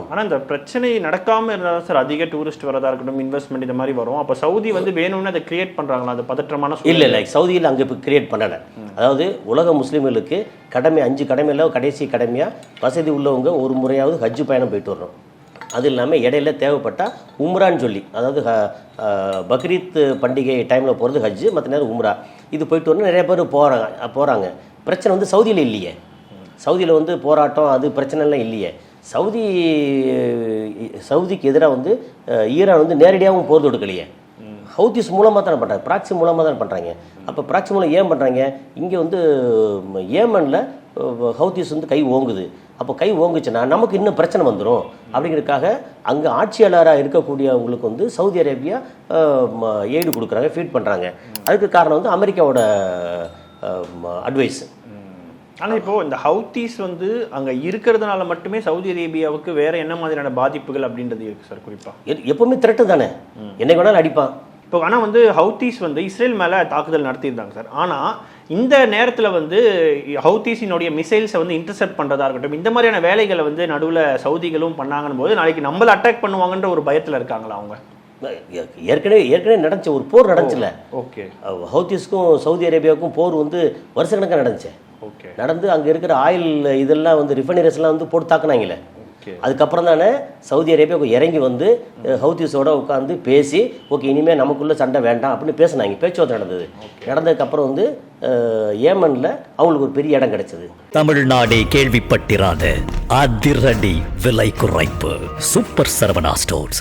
ஆனா இந்த பிரச்சனை நடக்காம இருந்தாலும் சார் அதிக டூரிஸ்ட் வரதா இருக்கட்டும் இன்வெஸ்ட்மெண்ட் இந்த மாதிரி வரும். அப்ப சவுதி வந்து வேணும்னு அதை கிரியேட் பண்றாங்களா? அந்த பதற்றமான? இல்லை இல்லை சவுதியில் அங்கே இப்போ கிரியேட் பண்ணலை. அதாவது உலக முஸ்லீம்களுக்கு கடமை அஞ்சு கடமையில் கடைசி கடமையாக வசதி உள்ளவங்க ஒரு முறையாவது ஹஜ்ஜு பயணம் போயிட்டு வரணும் அது இல்லாமல் இடையில தேவைப்பட்டால் உம்ரான்னு சொல்லி அதாவது பக்ரீத் பண்டிகை டைமில் போகிறது ஹஜ்ஜு மற்ற நேரம் உம்ரா. இது போயிட்டு வரணும் நிறைய பேர் போகிறாங்க போகிறாங்க பிரச்சனை வந்து சவுதியில் இல்லையே. சவுதியில் வந்து போராட்டம் அது பிரச்சனைலாம் இல்லையே. சவுதி சவுதிக்கு எதிராக வந்து ஈரான் வந்து நேரடியாகவும் போர் தொடுக்கலையே. ஹவுதிஸ் மூலமாக தானே பண்ணுறாங்க ப்ராக்சி மூலமாக தானே பண்ணுறாங்க அப்போ ப்ராக்சி மூலம் ஏன் பண்ணுறாங்க இங்கே வந்து ஏமனில் ஹவுதிஸ் வந்து கை ஓங்குது. அப்போ கை ஓங்குச்சுன்னா நமக்கு இன்னும் பிரச்சனை வந்துடும் அப்படிங்கிறதுக்காக அங்கே ஆட்சியாளராக இருக்கக்கூடியவங்களுக்கு வந்து சவுதி அரேபியா எய்டு கொடுக்குறாங்க ஃபீட் பண்ணுறாங்க அதுக்கு காரணம் வந்து அமெரிக்காவோட அட்வைஸ் ஆனா இப்போ இந்த ஹவுத்தீஸ் வந்து அங்க இருக்கிறதுனால மட்டுமே சவுதி அரேபியாவுக்கு வேற என்ன மாதிரியான பாதிப்புகள் அப்படின்றது இருக்கு சார் குறிப்பா? எப்பவுமே திரட்டு தானே? என்னைக்கு வேணாலும் அடிப்பான். இப்போ ஆனா வந்து ஹவுத்தீஸ் வந்து இஸ்ரேல் மேல தாக்குதல் நடத்தியிருந்தாங்க சார் ஆனா இந்த நேரத்துல வந்து ஹவுத்தீஸினுடைய மிசைல்ஸை வந்து இன்டர்செப்ட் பண்றதா இருக்கட்டும் இந்த மாதிரியான வேலைகளை வந்து நடுவுல சவுதிகளும் பண்ணாங்கன்னு போது நாளைக்கு நம்மள அட்டாக் பண்ணுவாங்கன்ற ஒரு பயத்துல இருக்காங்களா அவங்க? ஏற்கனவே ஏற்கனவே நடந்துச்சு ஒரு போர் நடந்துச்சுல. ஓகே ஹவுதிஸ்க்கும் சவுதி அரேபியாவுக்கும் போர் வந்து வருஷக்கணக்காக நடந்துச்சு. ஓகே நடந்து அங்கே இருக்கிற ஆயில் இதெல்லாம் வந்து ரிஃபைனரிஸ்லாம் வந்து போட்டு தாக்குனாங்களே அதுக்கப்புறம் தானே சவுதி அரேபியா இறங்கி வந்து ஹவுதிஸோட உட்காந்து பேசி ஓகே இனிமேல் நமக்குள்ள சண்டை வேண்டாம் அப்படின்னு பேசுனாங்க. பேச்சுவார்த்தை நடந்தது. நடந்ததுக்கப்புறம் வந்து ஏமன்ல அவங்களுக்கு ஒரு பெரிய இடம் கிடைச்சது. தமிழ்நாடே கேள்விப்பட்டிராத அதிரடி விலை குறைப்பு. Super Saravana stores.